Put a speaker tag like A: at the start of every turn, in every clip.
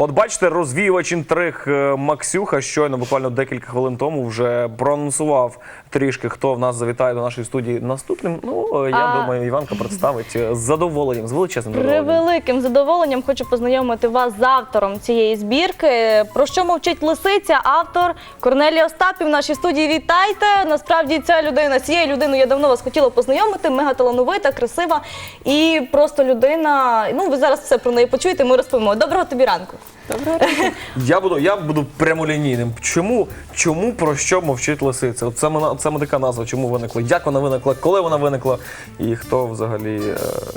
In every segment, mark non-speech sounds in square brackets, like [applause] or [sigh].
A: От бачите, розвіювач інтриг е, Максюха щойно, буквально декілька хвилин тому, вже проанонсував трішки, хто в нас завітає до нашої студії наступним. Ну е, я
B: А-
A: думаю, Іванка представить е, з задоволенням, з величезним задоволенням.
B: Превеликим задоволенням хочу познайомити вас з автором цієї збірки. Про що мовчить лисиця? Автор Корнелія Остапів в нашій студії. Вітайте! Насправді ця людина, цією людиною я давно вас хотіла познайомити. Мега талановита, красива і просто людина. Ну ви зараз все про неї почуєте. Ми розповімо. Доброго тобі ранку.
C: Доброго ранку.
A: Я буду, я буду прямолінійним. Чому, чому про що мовчить лисиця? От саме, на- саме така назва, чому виникла, як вона виникла, коли вона виникла, і хто взагалі, е,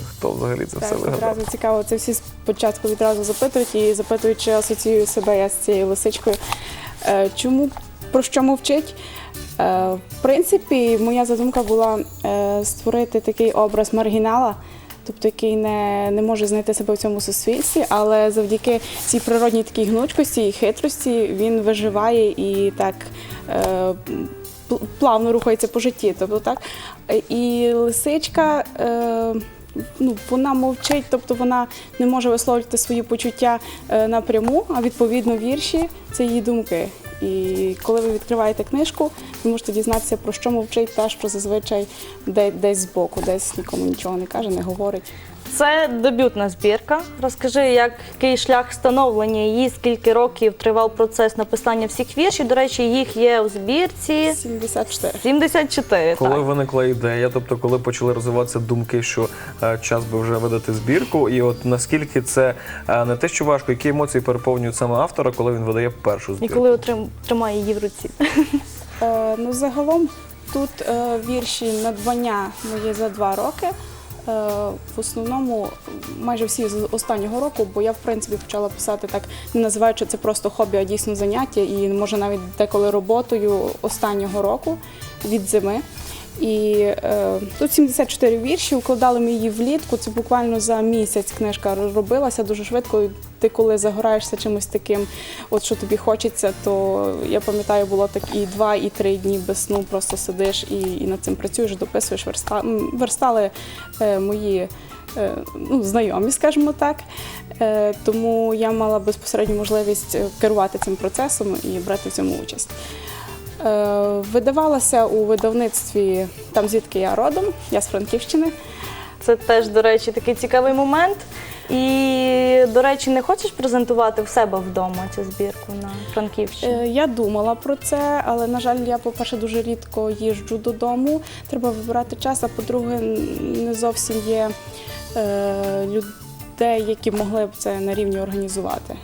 A: хто взагалі це все
C: Так,
A: вигадав?
C: відразу цікаво. Це всі спочатку відразу запитують і запитують, чи асоціюю себе я з цією лисичкою. Е, Чому про що мовчить? Е, В принципі, моя задумка була е, створити такий образ маргінала. Тобто, який не, не може знайти себе в цьому суспільстві, але завдяки цій природній такій гнучкості і хитрості він виживає і так е, пл- плавно рухається по житті. Тобто, так. І лисичка. Е, Ну, вона мовчить, тобто вона не може висловлювати свої почуття е, напряму, а відповідно вірші це її думки. І коли ви відкриваєте книжку, ви можете дізнатися, про що мовчить та, що зазвичай десь збоку, десь нікому нічого не каже, не говорить.
B: Це дебютна збірка. Розкажи, який шлях становлення її, скільки років тривав процес написання всіх віршів. До речі, їх є у збірці
C: 74.
B: 74.
A: Коли
B: так.
A: виникла ідея, тобто коли почали розвиватися думки, що е, час би вже видати збірку, і от наскільки це е, не те, що важко, які емоції переповнюють саме автора, коли він видає першу
B: І коли отрим- тримає її в руці.
C: Е, ну, загалом тут е, вірші надбання мої за два роки. Е, в основному майже всі з останнього року, бо я в принципі почала писати так, не називаючи це просто хобі, а дійсно заняття, і може навіть деколи роботою останнього року від зими. І е, тут 74 вірші, укладали ми її влітку. Це буквально за місяць книжка робилася дуже швидко. Ти коли загораєшся чимось таким, от що тобі хочеться, то я пам'ятаю, було так і два, і три дні без сну, просто сидиш і, і над цим працюєш, дописуєш, верста, верстали е, мої. е, Ну, знайомі, скажімо так, Е, тому я мала безпосередню можливість е, керувати цим процесом і брати в цьому участь. Е, Видавалася у видавництві там, звідки я родом, я з Франківщини.
B: Це теж, до речі, такий цікавий момент. І, до речі, не хочеш презентувати в себе вдома цю збірку на Франківщині?
C: Е, Я думала про це, але на жаль, я, по-перше, дуже рідко їжджу додому. Треба вибирати час. А по-друге, не зовсім є е, людей, які могли б це на рівні організувати.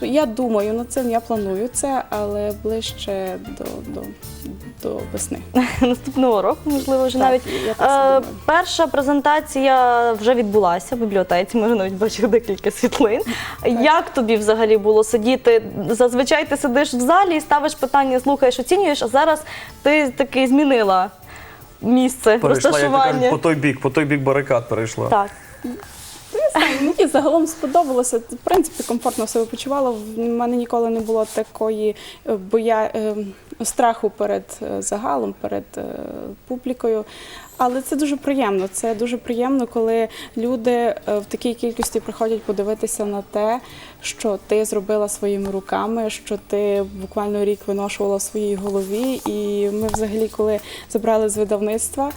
C: Тобто Я думаю над цим, я планую це, але ближче до, до, до весни. [laughs]
B: Наступного року, можливо, вже
C: Так,
B: навіть.
C: я так
B: Е,
C: думаю.
B: перша презентація вже відбулася в бібліотеці. Ми вже навіть бачили декілька світлин. Як тобі взагалі було сидіти? Зазвичай ти сидиш в залі і ставиш питання, слухаєш, оцінюєш, а зараз ти таки змінила місце
A: перейшла, як то
B: розташування.
A: кажуть, по той бік, по той бік барикад перейшла.
B: Так.
C: Мені загалом сподобалося. В принципі, комфортно себе почувала. В мене ніколи не було такої е, боя е, страху перед е, загалом, перед публікою. Але це дуже приємно. Це дуже приємно, коли люди в такій кількості приходять подивитися на те, що ти зробила своїми руками, що ти буквально рік виношувала в своїй голові. І ми, взагалі, коли забрали з видавництва,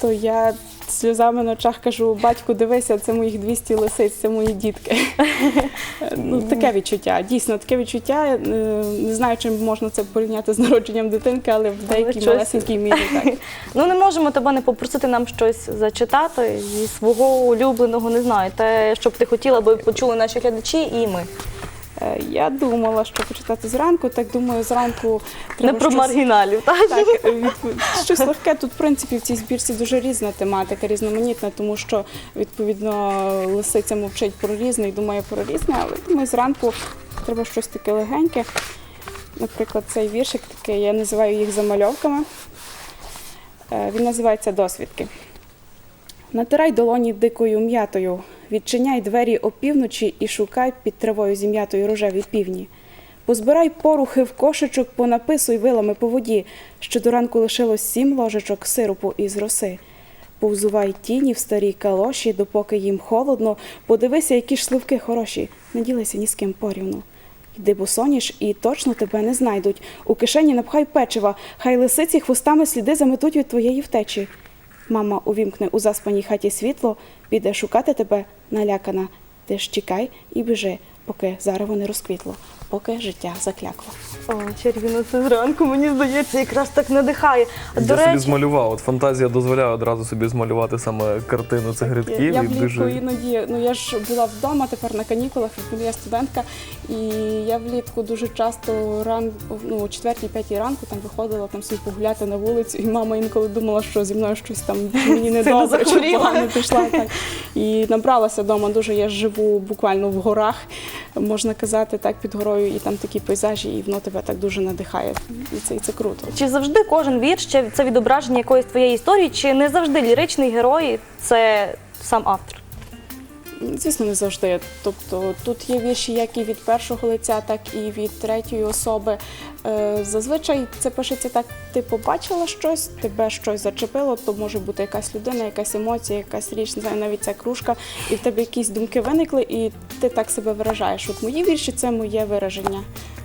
C: то я сльозами на очах кажу: батьку, дивися, це моїх 200 лисиць, це мої дітки. [laughs] ну, таке відчуття. Дійсно, таке відчуття. Е, Не знаю, чим можна це порівняти з народженням дитинки, але в деякій
B: щось-
C: малесенькій мірі [laughs] так.
B: Ну не можемо тебе не попросити нам щось зачитати зі свого улюбленого, не знаю, те, що б ти хотіла, аби почули наші глядачі і ми.
C: Е, Я думала, що почитати зранку, так думаю, зранку треба Не
B: про
C: щось-
B: маргіналів, так?
C: Так, від- щось легке. Тут, в принципі, в цій збірці дуже різна тематика, різноманітна, тому що, відповідно, лисиця мовчить про різне і думає про різне, але думаю, зранку треба щось таке легеньке. Наприклад, цей віршик такий, я називаю їх замальовками. Е, Він називається Досвідки. Натирай долоні дикою м'ятою, відчиняй двері опівночі і шукай під травою зім'ятою рожеві півні. Позбирай порухи в кошечок, понаписуй вилами по воді, що до ранку лишилось сім ложечок сиропу із роси. Повзувай тіні в старій калоші, допоки їм холодно, подивися, які ж сливки хороші. не ділися ні з ким порівну. Йди босоніж і точно тебе не знайдуть. У кишені напхай печива, хай лисиці хвостами сліди заметуть від твоєї втечі. Мама увімкне у заспаній хаті світло, піде шукати тебе налякана. Ти ж чекай і біжи, поки зарево не розквітло, поки життя заклякло.
B: О, чарівно, це зранку, мені здається, якраз так надихає.
A: Я
B: До
A: собі
B: речі,
A: змалював. От фантазія дозволяє одразу собі змалювати саме картину цих грибків.
C: Я,
A: і
C: влітку
A: дуже...
C: іноді, ну я ж була вдома тепер на канікулах, я студентка, і я влітку дуже часто ран, ну, о 4-5 ранку там виходила там собі погуляти на вулицю, і мама інколи думала, що зі мною щось там мені не [laughs]
B: Сильно
C: добре, чи
B: захворіла.
C: погано пішла. Так. І набралася вдома дуже. Я живу буквально в горах, можна казати, так під горою, і там такі пейзажі, і воно тебе так дуже надихає. І це, і це круто.
B: чи завжди кожен вірш це відображення якоїсь твоєї історії, чи не завжди ліричний герой це сам автор?
C: Звісно, не завжди. Тобто тут є вірші як і від першого лиця, так і від третьої особи. Е, Зазвичай це пишеться так: ти побачила щось, тебе щось зачепило, то може бути якась людина, якась емоція, якась річ, не знаю, навіть ця кружка, і в тебе якісь думки виникли, і ти так себе виражаєш. От мої вірші це моє вираження,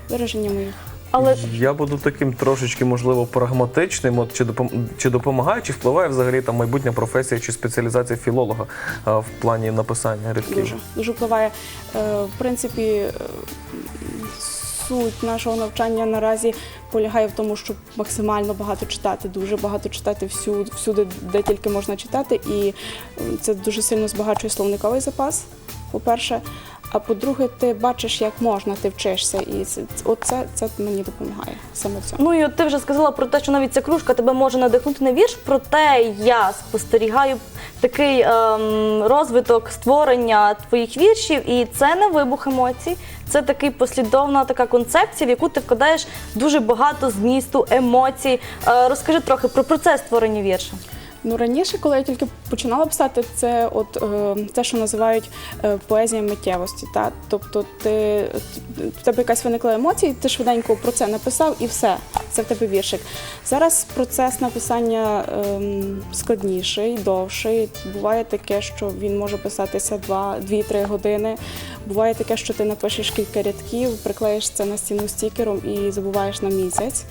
C: вираження моїх.
B: Але
A: Я буду таким трошечки, можливо, прагматичним. От чи допом... чи допомагає, чи впливає взагалі там майбутня професія чи спеціалізація філолога а, в плані написання грибків?
C: Дуже дуже впливає. Е, В принципі, е, суть нашого навчання наразі полягає в тому, щоб максимально багато читати, дуже багато читати всюди, всюди, де тільки можна читати. І е, це дуже сильно збагачує словниковий запас, по-перше. А по-друге, ти бачиш, як можна, ти вчишся. І це, от це, це мені допомагає саме в цьому.
B: ну і от ти вже сказала про те, що навіть ця кружка тебе може надихнути на вірш. Проте я спостерігаю такий ем, розвиток створення твоїх віршів, і це не вибух емоцій. Це такий послідовна така концепція, в яку ти вкладаєш дуже багато змісту, емоцій. Е, розкажи трохи про процес створення вірша.
C: Ну раніше, коли я тільки починала писати, це от е, те, що називають е, поезія миттєвості. Та? Тобто ти в тебе якась виникла емоція, ти швиденько про це написав і все. Це в тебе віршик. Зараз процес написання ем, складніший, довший. Буває таке, що він може писатися 2-3 години. Буває таке, що ти напишеш кілька рядків, приклеїш це на стіну стікером і забуваєш на місяць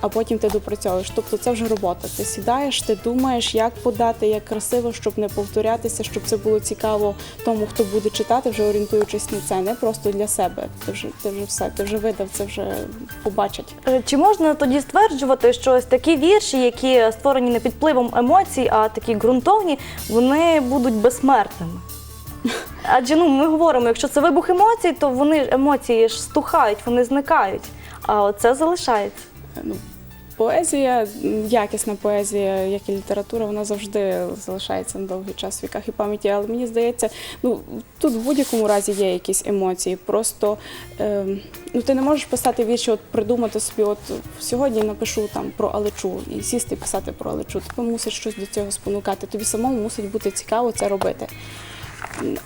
C: а потім ти допрацьовуєш. Тобто це вже робота. Ти сідаєш, ти думаєш, як подати, як красиво, щоб не повторятися, щоб це було цікаво тому, хто буде читати, вже орієнтуючись на це, не просто для себе. Ти вже ти вже все, ти вже видав, це вже побачать.
B: Е, Чи можна тоді стверджувати, що ось такі вірші, які створені не під впливом емоцій, а такі ґрунтовні, вони будуть безсмертними? [laughs] Адже ну ми говоримо, якщо це вибух емоцій, то вони емоції ж стухають, вони зникають. А оце залишається.
C: Ну, Поезія, якісна поезія, як і література, вона завжди залишається на довгий час в віках і пам'яті. Але мені здається, ну тут в будь-якому разі є якісь емоції. Просто ем, ну ти не можеш писати вірші, от придумати собі, от сьогодні напишу там про Алечу і сісти і писати про Алечу. Тебе мусить щось до цього спонукати. Тобі самому мусить бути цікаво це робити.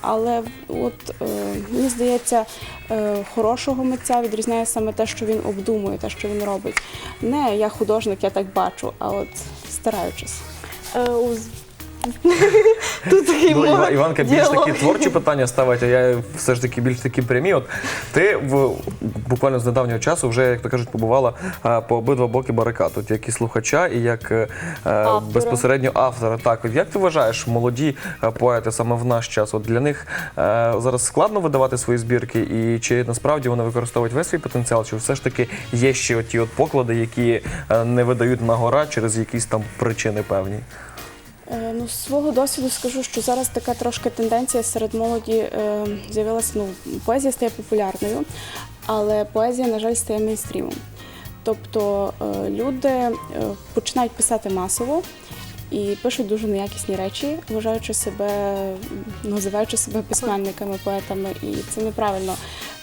C: Але от е, мені здається, е, хорошого митця відрізняє саме те, що він обдумує, те, що він робить. Не я художник, я так бачу, а от стараючись.
B: Е, [laughs] Тут такий
A: Ну, Іва- Іванка більш
B: діалог.
A: такі творчі питання ставить, а я все ж таки більш такі прямі. От ти в буквально з недавнього часу вже, як то кажуть, побувала а, по обидва боки барикад, от як і слухача, і як е,
B: Автора.
A: безпосередньо автора. Так, от як ти вважаєш, молоді е, поети саме в наш час? От для них е, зараз складно видавати свої збірки, і чи насправді вони використовують весь свій потенціал, чи все ж таки є ще оті от поклади, які е, не видають на гора через якісь там причини певні?
C: Е, Ну, з свого досвіду скажу, що зараз така трошки тенденція серед молоді е, з'явилася. Ну, поезія стає популярною, але поезія, на жаль, стає мейнстрімом. Тобто е, люди е, починають писати масово і пишуть дуже неякісні речі, вважаючи себе, називаючи себе письменниками, поетами, і це неправильно.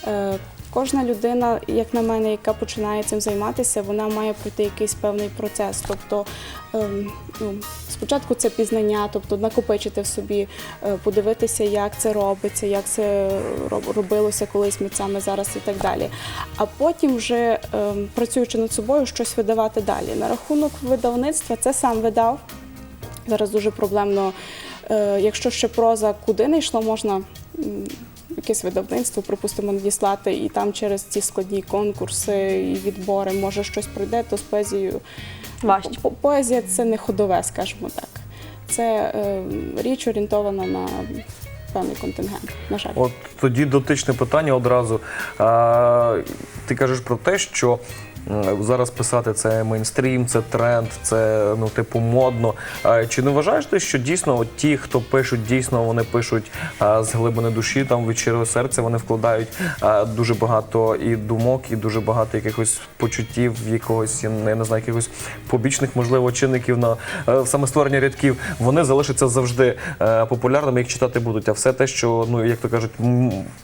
C: Е, Кожна людина, як на мене, яка починає цим займатися, вона має пройти якийсь певний процес. Тобто, ем, ну, спочатку це пізнання, тобто накопичити в собі, е, подивитися, як це робиться, як це робилося колись митцями зараз і так далі. А потім, вже ем, працюючи над собою, щось видавати далі. На рахунок видавництва це сам видав. Зараз дуже проблемно. Е, Якщо ще проза куди не йшло, можна якесь видавництво, припустимо, надіслати, і там через ці складні конкурси і відбори може щось пройде, то з поезією
D: Важче.
C: Поезія це не ходове, скажімо так. Це е, річ орієнтована на певний контингент. На жаль.
A: От тоді дотичне питання одразу. А, ти кажеш про те, що зараз писати це мейнстрім, це тренд, це ну типу модно. Чи не вважаєш ти, що дійсно от ті, хто пишуть, дійсно вони пишуть з глибини душі, там від щирого серця, вони вкладають дуже багато і думок, і дуже багато якихось почуттів, якогось я не, знаю, якихось побічних, можливо, чинників на е, саме створення рядків. Вони залишаться завжди е, популярними, їх читати будуть. А все те, що ну як то кажуть,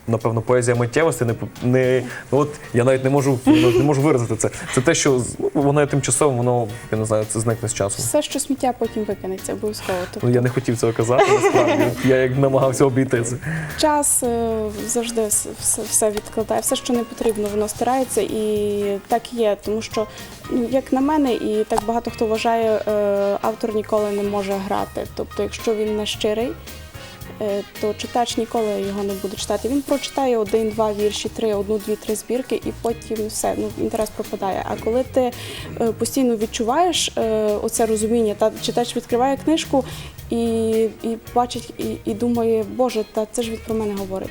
A: напевно, поезія миттєвості не не ну, от я навіть не можу ну, не можу виразити це. Це те, що воно є тимчасовим, воно я не знаю, це зникне з часом.
C: Все, що сміття потім викинеться обов'язково. Тобто
A: Ну я не хотів цього казати. Насправді я як намагався обійти це.
C: час е, завжди все, все відкладає, все, що не потрібно, воно стирається, і так є. Тому що, ну, як на мене, і так багато хто вважає, е, автор ніколи не може грати. Тобто, якщо він не щирий. Е, То читач ніколи його не буде читати. Він прочитає один-два вірші, три, одну, дві, три збірки, і потім все, ну інтерес пропадає. А коли ти е, постійно відчуваєш е, оце розуміння, та читач відкриває книжку і, і бачить, і, і думає, Боже, та це ж від про мене говорить.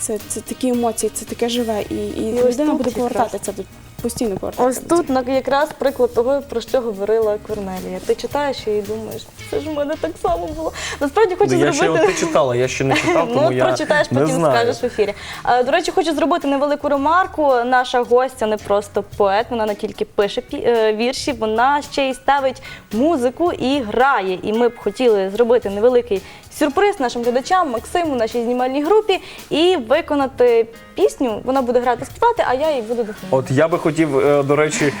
C: Це, це такі емоції, це таке живе, і, і,
D: І
C: людина буде повертатися до постійно повертатися.
D: Ось
C: до
D: тут на- якраз приклад того, про що говорила Корнелія. Ти читаєш і думаєш, це ж в мене так само було. Насправді хочу
A: Ну, я ще
D: зробити.
A: от ти читала, я ще не [laughs] читав, тому
D: ну,
A: я
D: прочитаєш,
A: не
D: потім
A: знаю.
D: скажеш в ефірі. Е, До речі, хочу зробити невелику ремарку. Наша гостя не просто поет, вона не тільки пише пі- е, вірші, вона ще й ставить музику і грає. І ми б хотіли зробити невеликий сюрприз нашим глядачам, Максиму, нашій знімальній групі, і виконати пісню. Вона буде грати співати, а я їй буду допомагати.
A: От я би хотів, е, до речі.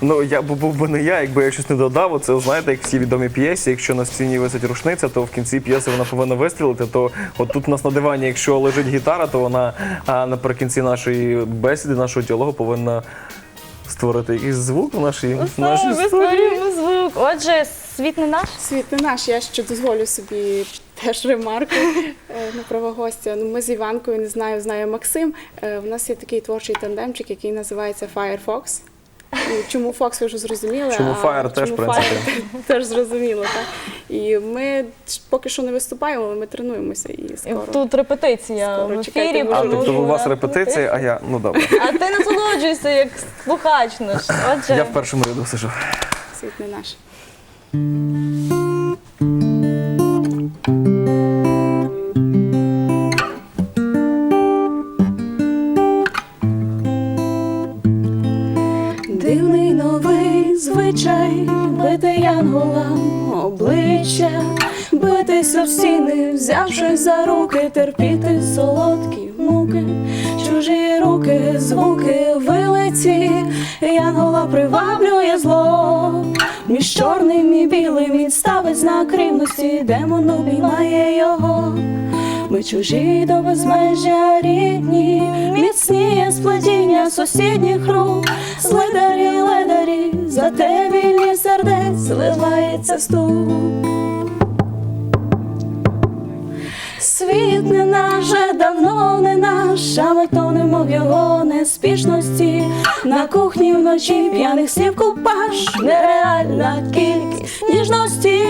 A: Ну, я б був би не я, якби я щось не додав. Оце знаєте, як всі відомі п'єсі. Якщо на стіні висить рушниця, то в кінці п'єси вона повинна вистрілити. То от тут у нас на дивані, якщо лежить гітара, то вона а, наприкінці нашої бесіди, нашого діалогу повинна створити якийсь звук в нашій, в нашій студії.
D: створюємо звук. Отже, світ не наш.
C: Світ не наш, я ще дозволю собі теж ремарку е, на право гостя. Ну, ми з Іванкою, не знаю, знає Максим. е, В нас є такий творчий тандемчик, який називається Firefox. Ну, Чому Фокс ви вже зрозуміли?
A: Чому Fire теж,
C: чому
A: в принципі.
C: Fire [laughs] теж зрозуміло, так. І ми поки що не виступаємо, але ми тренуємося і скоро.
D: Тут репетиція
C: Скоро,
D: в ефірі.
A: А
C: Можу,
A: тобто у вас репетиція, а я ну добре.
D: А ти насолоджуйся як слухач наш. Отже,
A: Я в першому ряду сижу.
C: Світ не наш.
B: В стіни, взявши за руки, терпіти солодкі муки, чужі руки, звуки вилиці, янгола приваблює зло. Між чорним і білим він ставить знак рівності, демон обіймає його. Ми чужі до безмежя рідні, міцніє сплетіння сусідніх рук, Слидарі, ледарі, за те вільні сердець зливається стук. Давно не наш, а ми тонемо в його неспішності. На кухні вночі п'яних слів купаж, нереальна кількість ніжності.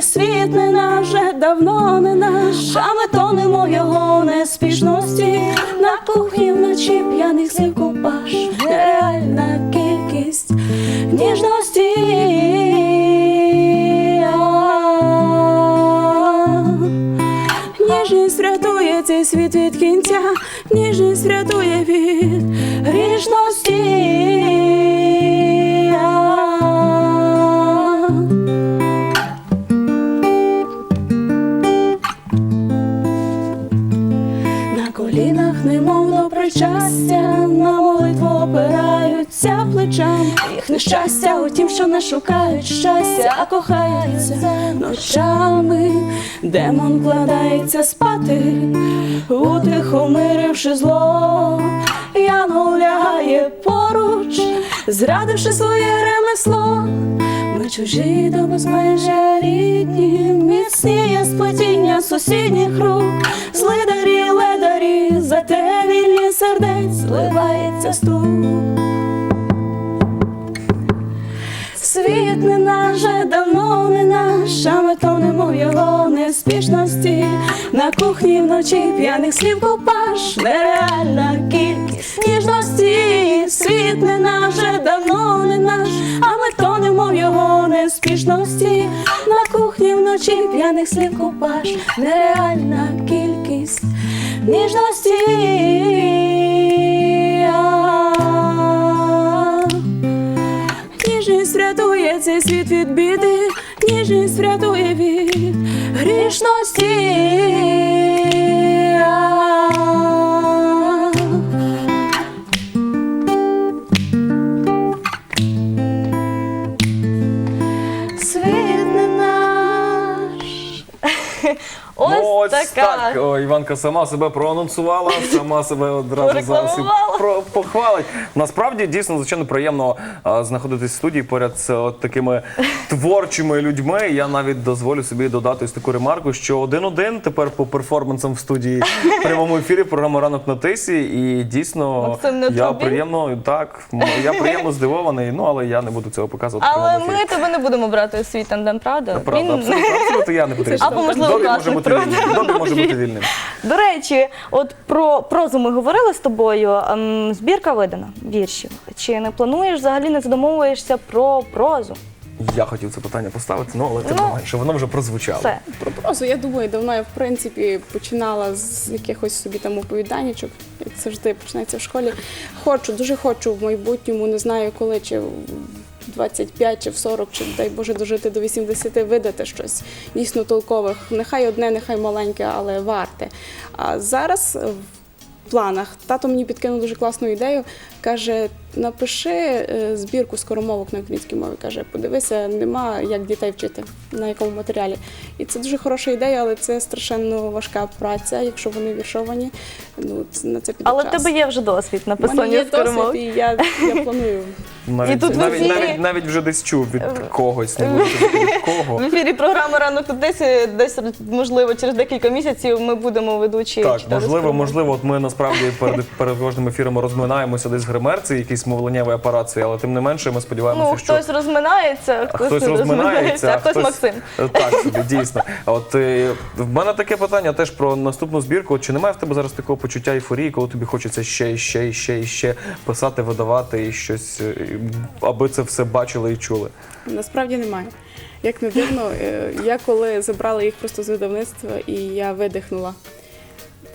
B: Світ не наш, давно не наш, а ми тонемо в його неспішності. На кухні вночі п'яних слів купаж, нереальна кількість ніжності. Цей світ від кінця, ніжність врятує від грішності. На колінах немовно причастя, очам їх нещастя, у тім, що не шукають щастя, а кохаються ночами, демон кладається спати, утихомиривши зло, Яно лягає поруч, зрадивши своє ремесло, ми чужі до безмежа рідні, міцніє сплетіння сусідніх рук, злидарі, ледарі, за те вільні сердець зливається стук. Світ не наже давно не наш, а ми тонемо в його
E: неспішності. На кухні вночі п'яних слів купаш, нереальна кількість ніжності. Світ не наш, давно не наш, а ми тонемо в його неспішності. На кухні вночі п'яних слів купаж, нереальна кількість ніжності. Ніжність врятує цей світ від біди, ніжність врятує від грішності. Світ не наш.
B: Ось,
A: Ну, ось
B: така.
A: так. О, Іванка сама себе проанонсувала, [laughs] сама себе одразу зараз і про, похвалить. Насправді дійсно звичайно приємно а, знаходитись в студії поряд з от такими [laughs] творчими людьми. Я навіть дозволю собі додати ось таку ремарку, що один-один тепер по перформансам в студії в прямому ефірі програма ранок на тисі. І дійсно я приємно так. Я приємно здивований. Ну але я не буду цього показувати.
B: Але ми тебе не будемо брати у свій тандем, правда?
A: Правда, абсолютно, абсолютно я не [laughs] потрібен.
B: Або, можливо,
A: бути вільним. Добі може бути вільним.
B: До речі, от про прозу ми говорили з тобою. ем, Збірка видана віршів. Чи не плануєш взагалі не задумовуєшся про прозу?
A: Я хотів це питання поставити, ну але тим
B: Ну,
A: не менше, воно вже прозвучало.
B: Все.
C: Про прозу, я думаю, давно я в принципі починала з якихось собі там оповіданнячок, як завжди починається в школі. Хочу, дуже хочу в майбутньому, не знаю коли, чи 25, чи в 40, чи дай Боже дожити до 80, видати щось дійсно толкових. Нехай одне, нехай маленьке, але варте. А зараз в планах тато мені підкинув дуже класну ідею. Каже: напиши е, збірку скоромовок на українській мові. Каже, подивися, нема як дітей вчити на якому матеріалі. І це дуже хороша ідея, але це страшенно важка праця, якщо вони віршовані. Ну це- на це піде
B: Але в
C: час.
B: тебе є вже досвід написання скоромовок.
C: і я, я [laughs] планую.
A: Навіть,
B: І тут в
A: навіть,
B: ефірі-
A: навіть, навіть вже десь чув від когось, не буду від кого. [laughs]
B: В ефірі програми ранок тут десь десь можливо через декілька місяців ми будемо ведучі.
A: Так, можливо, можливо, от ми насправді перед, перед кожним ефіром розминаємося десь в гримерці, якийсь мовленнєвий апарат, цей, але тим не менше ми сподіваємося,
B: Ну,
A: що
B: хтось розминається, хтось,
A: хтось
B: не
A: розминається,
B: а хтось Максим.
A: Так, собі, дійсно. От е, в мене таке питання теж про наступну збірку. От Чи немає в тебе зараз такого почуття ейфорії, коли тобі хочеться ще і ще і ще і ще писати, видавати і щось, е, аби це все бачили і чули?
C: Насправді немає. Як не дивно, е, я коли забрала їх просто з видавництва і я видихнула.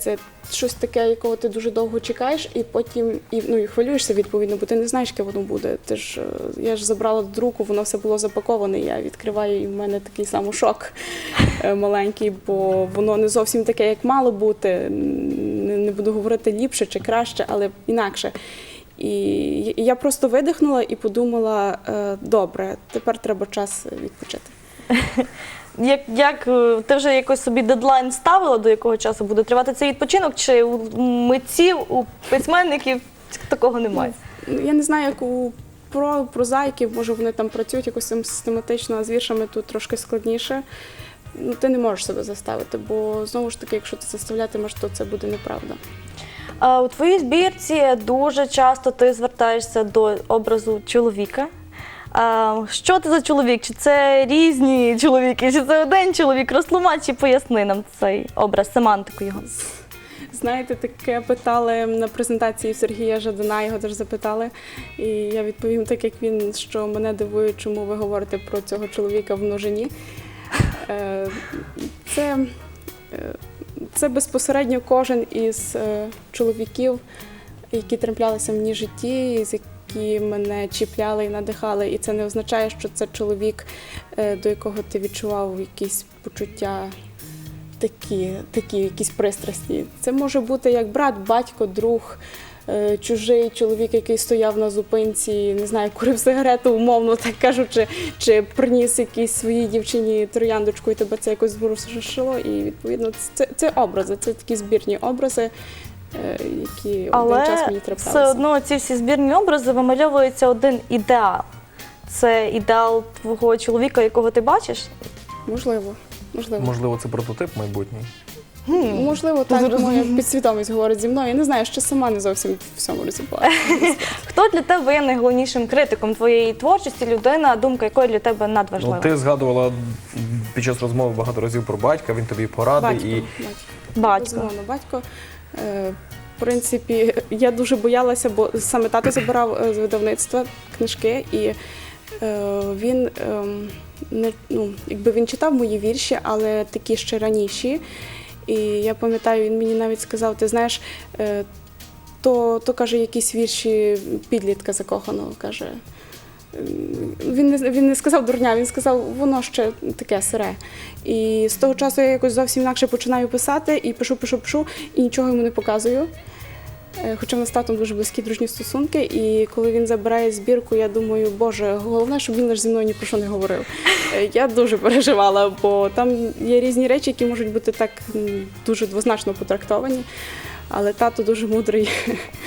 C: Це щось таке, якого ти дуже довго чекаєш, і потім і, ну, і хвилюєшся відповідно, бо ти не знаєш, яке воно буде. Ти ж, е, я ж забрала друку, воно все було запаковане. Я відкриваю, і в мене такий самий шок е, маленький, бо воно не зовсім таке, як мало бути. Не, буду говорити ліпше чи краще, але інакше. І я просто видихнула і подумала: е, добре, тепер треба час відпочити. [laughs]
B: Як, як е, ти вже якось собі дедлайн ставила, до якого часу буде тривати цей відпочинок, чи у митців, у письменників такого немає?
C: Ну, Я не знаю, як у про прозаїків, може вони там працюють якось систематично, а з віршами тут трошки складніше. Ну, ти не можеш себе заставити, бо знову ж таки, якщо ти заставлятимеш, то це буде неправда.
B: А у твоїй збірці дуже часто ти звертаєшся до образу чоловіка. А, що ти за чоловік? Чи це різні чоловіки, чи це один чоловік? Розтлумач і поясни нам цей образ, семантику його.
C: Знаєте, таке питали на презентації Сергія Жадана, його теж запитали. І я відповім так, як він, що мене дивує, чому ви говорите про цього чоловіка в множині. Е, Це, е, це безпосередньо кожен із е, чоловіків, які траплялися мені в житті, з які мене чіпляли і надихали. І це не означає, що це чоловік, е, до якого ти відчував якісь почуття такі, такі якісь пристрасті. Це може бути як брат, батько, друг, е, чужий чоловік, який стояв на зупинці, не знаю, курив сигарету, умовно так кажучи, чи приніс якійсь своїй дівчині трояндочку, і тебе це якось зворушило. І відповідно це, це образи, це такі збірні образи, е, які один час
B: Але
C: мені
B: все одно ці всі збірні образи вимальовується один ідеал. Це ідеал твого чоловіка, якого ти бачиш.
C: Можливо, можливо.
A: Можливо, це прототип майбутній.
C: Можливо, так моя підсвідомість говорить зі мною. Я не знаю, ще сама не зовсім в всьому розібралася. [laughs]
B: Хто для тебе є найголовнішим критиком твоєї творчості, людина, думка якої для тебе
A: Ну,
B: надважлива?
A: ти згадувала під час розмови багато разів про батька, він тобі порадив
C: Батько,
A: і
C: батько.
B: Батько.
C: Безумовно, батько. Е, В принципі, я дуже боялася, бо саме тато забирав е, з видавництва книжки, і е, він ем, не ну, якби він читав мої вірші, але такі ще раніші. І я пам'ятаю, він мені навіть сказав: ти знаєш, то, то каже, якісь вірші підлітка закоханого каже. Ем, Він не, він не сказав дурня, він сказав, воно ще таке сире. І з того часу я якось зовсім інакше починаю писати і пишу, пишу, пишу, і нічого йому не показую. Е, Хоча в нас з татом дуже близькі дружні стосунки, і коли він забирає збірку, я думаю, боже, головне, щоб він лише зі мною ні про що не говорив. Е, Я дуже переживала, бо там є різні речі, які можуть бути так дуже двозначно потрактовані. Але тато дуже мудрий.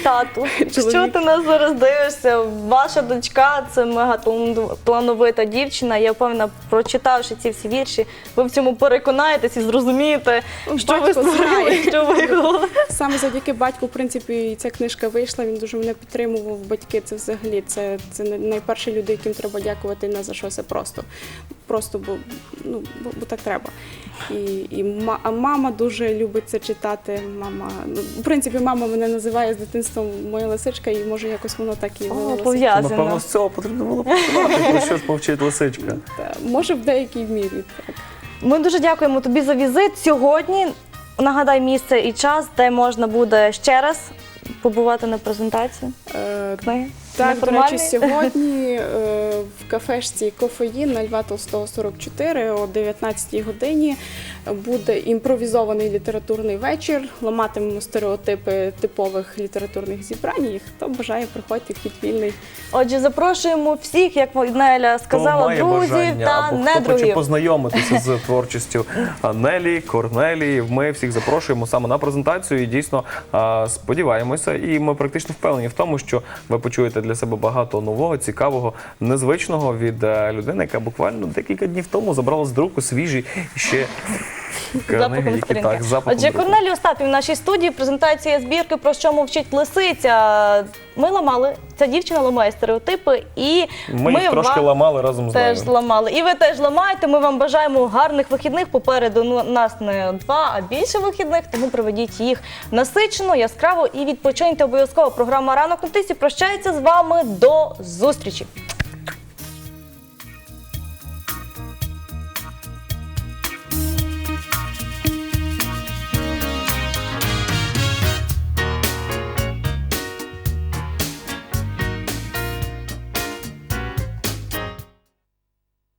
B: Тату, [laughs] що ти нас зараз дивишся? Ваша дочка це мега дівчина. Я впевнена, прочитавши ці всі вірші, ви в цьому переконаєтесь і зрозумієте, що ви
C: Батько
B: створили,
C: знає.
B: що ви [laughs]
C: Саме завдяки батьку, в принципі, і ця книжка вийшла. Він дуже мене підтримував. Батьки це взагалі це, це найперші люди, яким треба дякувати не за що. Це просто. Просто бо, ну, бо, бо так треба. І, і ма, а мама дуже любить це читати. Мама, ну, в принципі, мама мене називає з дитинством моя лисичка, і може якось воно так і вилилося.
A: напевно з цього потрібно було починати, про що ж повчить лисичка.
C: Та, Може, в деякій мірі так.
B: Ми дуже дякуємо тобі за візит сьогодні. Нагадай місце і час, де можна буде ще раз побувати на презентації
C: Е,
B: книги.
C: Так, до речі, сьогодні [laughs] е, в кафешці Кофеїн на Льва Толстого 44 о 19 годині буде імпровізований літературний вечір. Ламатимемо стереотипи типових літературних зібрань. І хто бажає, приходьте вхід вільний.
B: Отже, запрошуємо всіх, як Неля
A: Хто
B: сказала,
A: має
B: друзів
A: бажання,
B: та
A: або хто хоче познайомитися з творчістю Нелі, Корнелії. Ми всіх запрошуємо саме на презентацію. І дійсно а, сподіваємося, і ми практично впевнені в тому, що ви почуєте для себе багато нового, цікавого, незвичного від е, людини, яка буквально декілька днів тому забрала з друку свіжі ще
B: Запахом
A: які
B: сторінки.
A: так запахом
B: Отже,
A: друку.
B: Корнелій Остапів в нашій студії. Презентація збірки про що мовчить лисиця. Ми ламали, ця дівчина ламає стереотипи, і
A: Ми, їх трошки
B: вам
A: ламали разом з нею.
B: теж ламали. І ви теж ламаєте. Ми вам бажаємо гарних вихідних. Попереду ну, нас не два, а більше вихідних. Тому проведіть їх насичено, яскраво і відпочиньте обов'язково. Програма Ранок на тисі прощається з вами. До зустрічі.